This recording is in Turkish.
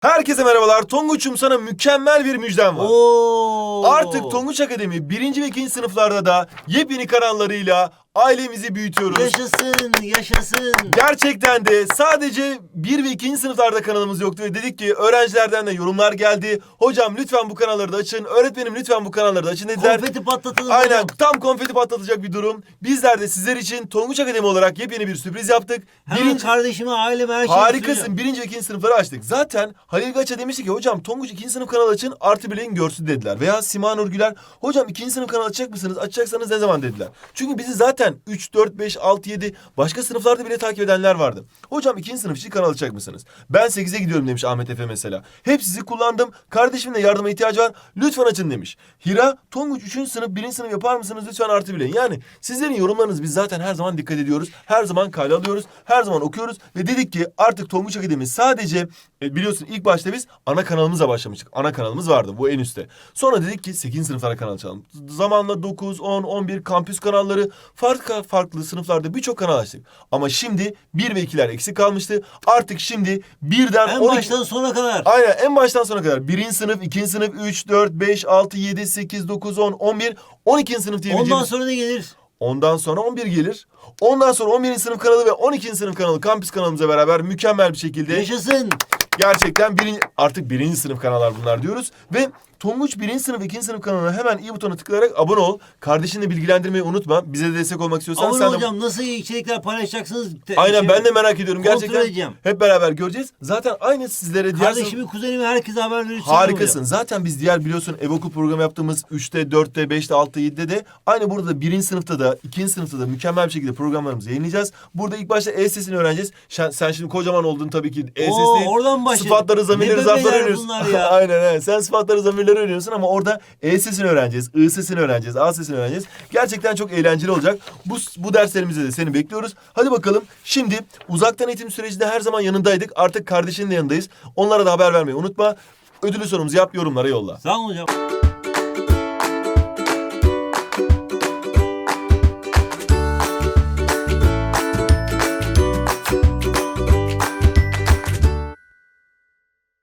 Herkese merhabalar. Tonguç'um sana mükemmel bir müjdem var. Oo. Artık Tonguç Akademi birinci ve ikinci sınıflarda da yepyeni kanallarıyla ailemizi büyütüyoruz. Yaşasın, yaşasın. Gerçekten de sadece 1 ve 2. sınıflarda kanalımız yoktu ve dedik ki öğrencilerden de yorumlar geldi. Hocam lütfen bu kanalları da açın. Öğretmenim lütfen bu kanalları da açın dediler. Konfeti patlatalım. Aynen hocam. tam konfeti patlatacak bir durum. Bizler de sizler için Tonguç Akademi olarak yepyeni bir sürpriz yaptık. Hemen Birinci... kardeşime, aileme her şeyi Harikasın. söyleyeceğim. Birinci ve ikinci sınıfları açtık. Zaten Halil Gaça demişti ki hocam Tonguç ikinci sınıf kanalı açın artı bileğin görsün dediler. Veya Sima Nurgüler hocam ikinci sınıf kanalı açacak mısınız? Açacaksanız ne zaman dediler. Çünkü bizi zaten 3, 4, 5, 6, 7 başka sınıflarda bile takip edenler vardı. Hocam ikinci sınıf için kanal açacak mısınız? Ben 8'e gidiyorum demiş Ahmet Efe mesela. Hep sizi kullandım. Kardeşimin de yardıma ihtiyacı var. Lütfen açın demiş. Hira Tonguç 3. sınıf 1. sınıf yapar mısınız? Lütfen artı bileğin. Yani sizlerin yorumlarınızı biz zaten her zaman dikkat ediyoruz. Her zaman kale alıyoruz. Her zaman okuyoruz. Ve dedik ki artık Tonguç Akademi sadece e, biliyorsun ilk başta biz ana kanalımızla başlamıştık. Ana kanalımız vardı bu en üstte. Sonra dedik ki 8. sınıflara kanal açalım. Zamanla 9, 10, 11 kampüs kanalları farklı farklı sınıflarda birçok kanal açtık. Ama şimdi 1 ve 2'ler eksik kalmıştı. Artık şimdi birden En 12 baştan sona kadar. Aynen en baştan sona kadar. Birinci sınıf, ikinci sınıf, 3, 4, 5, 6, 7, 8, 9, 10, 11, 12. sınıf diyebileceğimiz. Ondan sonra ne gelir? Ondan sonra 11 gelir. Ondan sonra 11. sınıf kanalı ve 12. sınıf kanalı kampüs kanalımıza beraber mükemmel bir şekilde Yaşasın. Gerçekten birinci, artık birinci sınıf kanallar bunlar diyoruz. Ve Tonguç birinci sınıf, ikinci sınıf kanalına hemen i butona tıklayarak abone ol. Kardeşinle bilgilendirmeyi unutma. Bize de destek olmak istiyorsan Abone sen de... olacağım. Nasıl içerikler paylaşacaksınız? Te- Aynen şey- ben de merak ediyorum kontrol gerçekten. edeceğim. Hep beraber göreceğiz. Zaten aynı sizlere diğer sınıf- Kardeşimi, kuzenimi herkese haber verirsin. Harikasın. Zaten biz diğer biliyorsun ev okul programı yaptığımız 3'te, 4'te, 5'te, 6'da, 7'de de aynı burada da birinci sınıfta da, ikinci sınıfta da mükemmel bir şekilde programlarımızı yayınlayacağız. Burada ilk başta E-Sesini öğreneceğiz. Sen, sen şimdi kocaman oldun tabii ki E-Ses Oo, değil. oradan başladı. Sıfatları, zamirleri, zarfları öğreniyorsun. Aynen evet. Sen sıfatları, zamirleri öğreniyorsun ama orada E-Sesini öğreneceğiz. I sesini öğreneceğiz. A sesini öğreneceğiz. Gerçekten çok eğlenceli olacak. Bu, bu derslerimizde de seni bekliyoruz. Hadi bakalım. Şimdi uzaktan eğitim sürecinde her zaman yanındaydık. Artık kardeşinin de yanındayız. Onlara da haber vermeyi unutma. Ödülü sorumuzu yap, yorumlara yolla. Sağ olun hocam.